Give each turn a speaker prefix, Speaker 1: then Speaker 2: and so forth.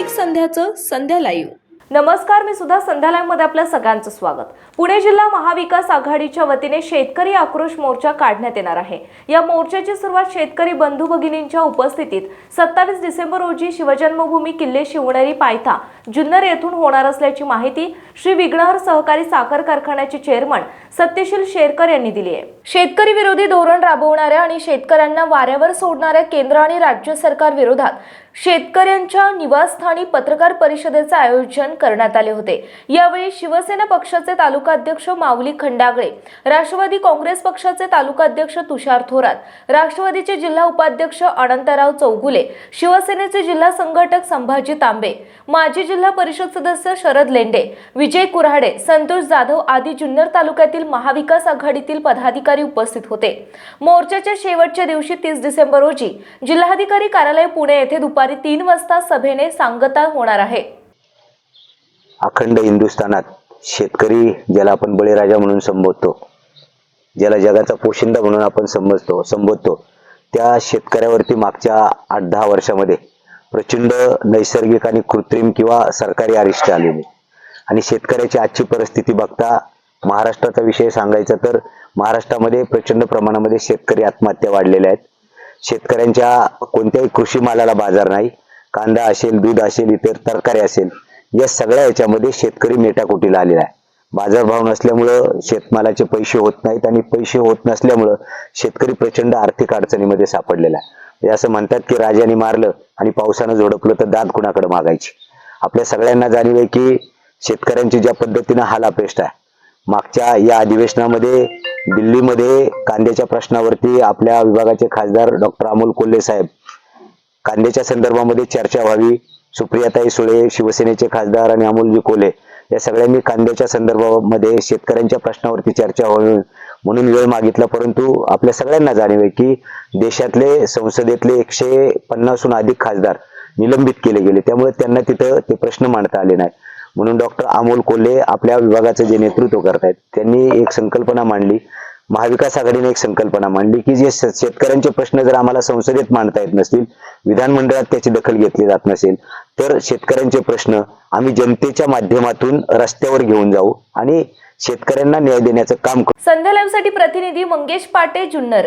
Speaker 1: दैनिक संध्याचं संध्या live.
Speaker 2: नमस्कार मी सुद्धा संध्यालयमध्ये आपल्या सगळ्यांचं स्वागत. पुणे जिल्हा महाविकास आघाडीच्या वतीने शेतकरी आक्रोश मोर्चा काढण्यात येणार आहे. या मोर्चाची सुरुवात शेतकरी बंधू भगिनींच्या उपस्थितीत सत्तावीस डिसेंबर रोजी शिवजन्मभूमी किल्ले शिवणेरी पायथा जुन्नर येथून होणार असल्याची माहिती श्री विघ्नहर सहकारी साखर कारखान्याचे चेअरमन सत्यशील शेरकर यांनी दिली आहे. शेतकरी विरोधी धोरण राबवणाऱ्या आणि शेतकऱ्यांना वाऱ्यावर सोडणाऱ्या केंद्र आणि राज्य सरकार विरोधात शेतकऱ्यांच्या निवासस्थानी पत्रकार परिषदेचे आयोजन करण्यात आले होते. यावेळी शिवसेना पक्षाचे तालुकाध्यक्ष माऊली खंडागळे राष्ट्रवादी काँग्रेस पक्षाचे तालुकाध्यक्ष तुषार थोरात राष्ट्रवादीचे जिल्हा उपाध्यक्ष अनंतराव चौगुले शिवसेनेचे जिल्हा संघटक संभाजी तांबे माजी जिल्हा परिषद सदस्य शरद लेंडे विजय कुऱ्हाडे संतोष जाधव आदी जुन्नर तालुक्यातील महाविकास आघाडीतील पदाधिकारी उपस्थित होते. मोर्चाच्या शेवटच्या दिवशी तीस डिसेंबर रोजी जिल्हाधिकारी कार्यालय पुणे येथे दुपारी तीन वाजता सभेने सांगता होणार आहे.
Speaker 3: अखंड हिंदुस्थानात शेतकरी ज्याला आपण बळीराजा म्हणून संबोधतो ज्याला जगाचा पोशिंदा म्हणून आपण समजतो संबोधतो त्या शेतकऱ्यावरती मागच्या आठ दहा वर्षामध्ये प्रचंड नैसर्गिक आणि कृत्रिम किंवा सरकारी अरिष्ट आलेले. आणि शेतकऱ्याची आजची परिस्थिती बघता महाराष्ट्राचा विषय सांगायचा तर महाराष्ट्रामध्ये प्रचंड प्रमाणामध्ये शेतकरी आत्महत्या वाढलेल्या आहेत. शेतकऱ्यांच्या कोणत्याही कृषी मालाला बाजार नाही. कांदा असेल दूध असेल इतर तरकारी असेल या सगळ्या याच्यामध्ये शेतकरी मेटाकुटीला आलेला आहे. बाजारभाव नसल्यामुळं शेतमालाचे पैसे होत नाहीत आणि पैसे होत नसल्यामुळं शेतकरी प्रचंड आर्थिक अडचणीमध्ये सापडलेला आहे. असं म्हणतात की राजाने मारलं आणि पावसानं झोडपलं तर दात कुणाकडे मागायची? आपल्या सगळ्यांना जाणीव आहे की शेतकऱ्यांची ज्या पद्धतीनं हाल अपेष्ट आहे. मागच्या या अधिवेशनामध्ये दिल्लीमध्ये कांद्याच्या प्रश्नावरती आपल्या विभागाचे खासदार डॉक्टर अमोल कोल्हे साहेब कांद्याच्या संदर्भामध्ये चर्चा व्हावी. सुप्रियाताई सुळे शिवसेनेचे खासदार आणि अमोलजी कोल्हे या सगळ्यांनी कांद्याच्या संदर्भामध्ये शेतकऱ्यांच्या प्रश्नावरती चर्चा व्हावी म्हणून वेळ मागितला. परंतु आपल्या सगळ्यांना जाणीव आहे की देशातले संसदेतले एकशे पन्नासहून अधिक खासदार निलंबित केले गेले. त्यामुळे त्यांना तिथं ते प्रश्न मांडता आले नाही म्हणून डॉक्टर अमोल कोल्हे आपल्या विभागाचं जे नेतृत्व करतायत त्यांनी एक संकल्पना मांडली. महाविकास आघाडीने एक संकल्पना मांडली की जे शेतकऱ्यांचे प्रश्न जर आम्हाला संसदेत मांडता येत नसतील विधानमंडळात त्याची दखल घेतली जात नसेल तर शेतकऱ्यांचे प्रश्न आम्ही जनतेच्या माध्यमातून रस्त्यावर घेऊन जाऊ आणि शेतकऱ्यांना न्याय देण्याचं काम करू.
Speaker 2: संध्या लाईव्हसाठी प्रतिनिधी मंगेश पाटे जुन्नर.